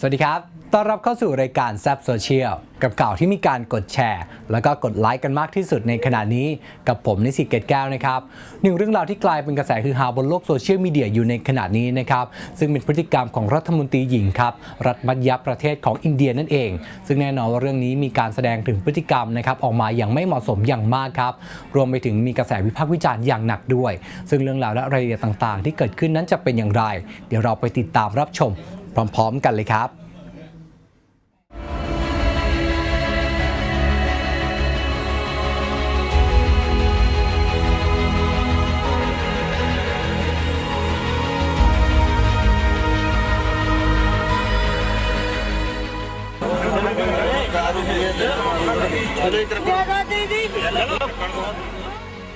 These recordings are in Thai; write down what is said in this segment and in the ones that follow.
สวัสดีครับ ต้อนรับเข้าสู่รายการแซ p โซเชียลกับข่าวที่มีการกดแชร์ แล้วก็กดไลค์กันมากที่สุดในขณะนี้กับผมนิสิตเกตแก้วนะครับหนึ่งเรื่องราวที่กลายเป็นกระแสคือฮาบนโลกโซเชียลมีเดียอยู่ในขณะนี้นะครับ ซึ่งเป็นพฤติกรรมของรัฐมนตรีหญิงครับ รัฐมัธยประเทศของอินเดียนั่นเอง ซึ่งแน่นอนว่าเรื่องนี้มีการแสดงถึงพฤติกรรมนะครับออกมาอย่างไม่เหมาะสมอย่างมากครับ รวมไปถึงมีกระแสวิพากษ์วิจารณ์อย่างหนักด้วย ซึ่งเรื่องราวและรายละเอียดต่าง ๆ ที่เกิดขึ้นนั้นจะเป็นอย่างไร เดี๋ยวเราไปติดตามรับชม พร้อม ๆ กันเลยครับ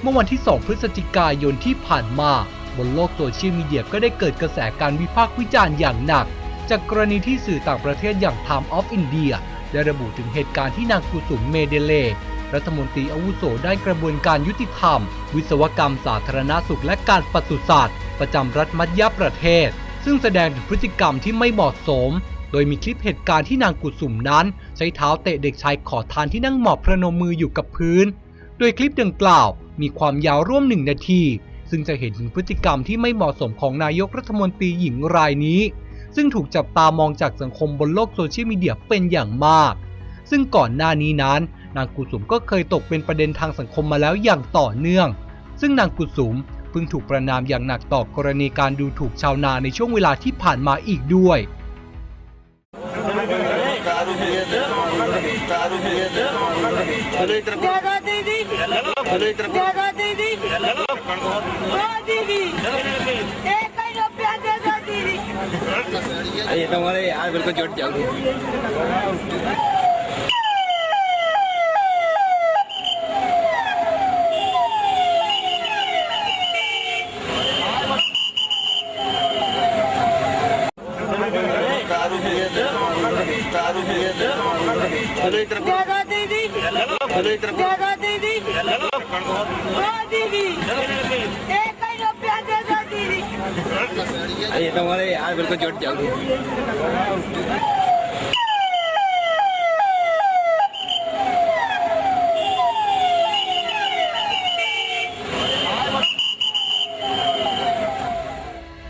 เมื่อวันที่ 2 พฤศจิกายนที่ผ่านมา บนโลกโซเชียลมีเดียก็ได้เกิดกระแสการวิพากษ์วิจารณ์อย่างหนัก จากกรณีที่สื่อต่างประเทศอย่าง Time of India ได้ระบุถึงเหตุการณ์ที่นางกุสุมเมเดเล รัฐมนตรีอาวุโสด้านกระบวนการยุติธรรม วิศวกรรมสาธารณสุขและการปศุสัตว์ประจำรัฐมัธยประเทศ ซึ่งแสดงถึงพฤติกรรมที่ไม่เหมาะสม โดยมีคลิปเหตุการณ์ที่นางกุสุมนั้น ใช้เท้าเตะเด็กชายขอทานที่นั่งหมอบพระนมมืออยู่กับพื้น โดยคลิปดังกล่าว มีความยาวร่วมหนึ่งนาทีซึ่งจะเห็นถึงพฤติกรรมที่ไม่เหมาะสมของนายกรัฐมนตรีหญิงรายนี้ ซึ่งถูกจับตามองจากสังคมบนโลกโซเชียลมีเดียเป็นอย่างมาก ซึ่งก่อนหน้านี้นั้น นางกุสุมก็เคยตกเป็นประเด็นทางสังคมมาแล้วอย่างต่อเนื่อง ซึ่งนางกุสุมเพิ่งถูกประนามอย่างหนักต่อกรณีการดูถูกชาวนาในช่วงเวลาที่ผ่านมาอีกด้วย ये तुम्हारे यार बिल्कुल जुट जाओगे दादा दीदी दादा ये तुम्हारे यार बिल्कुल जुट जाओगेๆ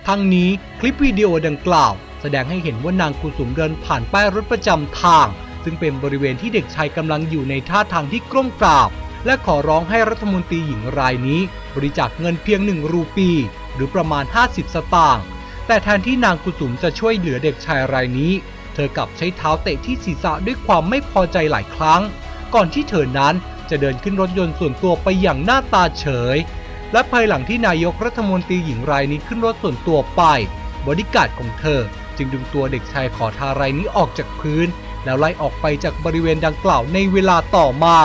ทั้งนี้คลิปวิดีโอดังกล่าว แสดงให้เห็นว่านางกุสุมเดินผ่านป้ายรถประจำทาง ซึ่งเป็นบริเวณที่เด็กชายกำลังอยู่ในท่าทางที่กล้มกราบ และขอร้องให้รัฐมนตรีหญิงรายนี้ บริจาคเงินเพียงหนึ่งรูปี หรือประมาณ 50 สตางค์ แต่แทนที่นางกุสุมจะช่วยเหลือเด็กชายรายนี้ เธอกลับใช้เท้าเตะที่ศีรษะด้วยความไม่พอใจหลายครั้ง ก่อนที่เธอนั้นจะเดินขึ้นรถยนต์ส่วนตัวไปอย่างหน้าตาเฉย และภายหลังที่นายกรัฐมนตรีหญิงรายนี้ขึ้นรถส่วนตัวไป บริการของเธอจึงดึงตัวเด็กชายขอทารายนี้ออกจากพื้น แล้วไล่ออกไปจากบริเวณดังกล่าวในเวลาต่อมา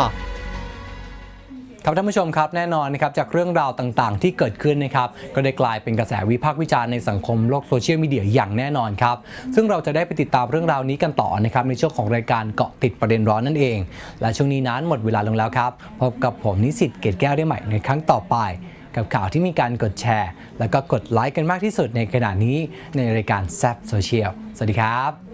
ครับท่านผู้ชมครับแน่นอนนะครับจากเรื่องราวต่างๆ ที่เกิดขึ้นนะครับก็ได้กลายเป็นกระแสวิพากษ์วิจารณ์ในสังคมโลกโซเชียลมีเดียอย่างแน่นอนครับซึ่งเราจะได้ไปติดตามเรื่องราวนี้กันต่อนะครับในช่วงของรายการเกาะติดประเด็นร้อนนั่นเอง และช่วงนี้นั้นหมดเวลาลงแล้วครับพบกับผมนิสิตเกตแก้วได้ใหม่ในครั้งต่อไป กับข่าวที่มีการกดแชร์ แล้วก็กดไลค์กันมากที่สุดในขณะนี้ในรายการแซ p โซเชียลสวัสดีครับ